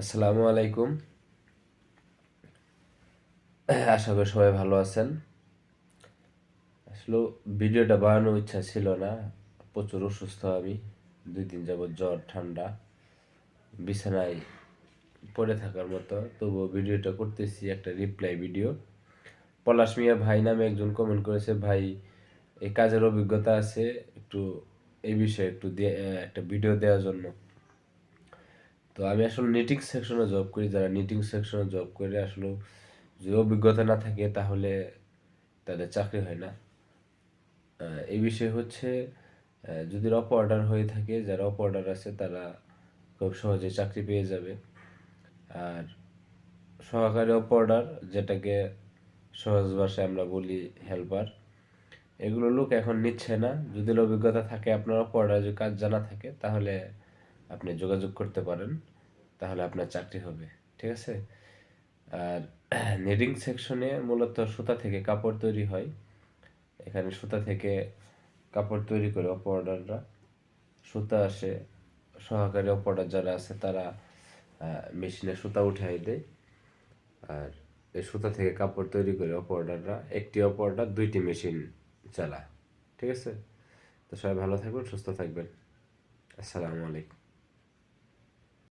আসসালামু আলাইকুম। আশা করি সবাই ভালো আছেন। আসলে ভিডিওটা বানানোর ইচ্ছা ছিল না। প্রচুর অসুস্থ আমি। দুই দিন যাবত জ্বর, ঠান্ডা, বিছানায় পড়ে থাকার মতো। তবুও ভিডিওটা করতেছি একটা রিপ্লাই ভিডিও পলাশ মিয়া ভাই নামে একজন কমেন্ট করেছে, ভাই, এই কাজের অভিজ্ঞতা আছে। একটু এই বিষয়ে একটু একটা ভিডিও দেওয়ার জন্য। তো আমি আসলে নিটিং সেকশনে জব করি। যারা নিটিং সেকশনে জব করে আসলে যদি অভিজ্ঞতা না থাকে তাহলে তাদের চাকরি হয় না। এই বিষয়ে হচ্ছে যদি অপ অর্ডার হয়ে থাকে, যারা অপ অর্ডার আছে তারা খুব সহজে চাকরি পেয়ে যাবে। আর সহকারী অপ অর্ডার যেটাকে সহজ ভাষায় আমরা বলি হেল্পার এগুলো লোক এখন নিচ্ছে না। যদি অভিজ্ঞতা থাকে, আপনার অপ অর্ডার যদি কাজ জানা থাকে, তাহলে আপনি যোগাযোগ করতে পারেন, তাহলে আপনার চাকরি হবে, ঠিক আছে? আর নেডিং সেকশনে মূলত সুতা থেকে কাপড় তৈরি হয়। এখানে সুতা থেকে কাপড় তৈরি করে অপারেটররা সুতা আসে, সহকারী অপারেটর যারা আছে তারা মেশিনে সুতা উঠাই দেয়। আর এই সুতা থেকে কাপড় তৈরি করে অপারেটররা একটি অপারেটর দুইটি মেশিন চালায়, ঠিক আছে? তো সবাই ভালো থাকবেন, সুস্থ থাকবেন। আসসালামু আলাইকুম।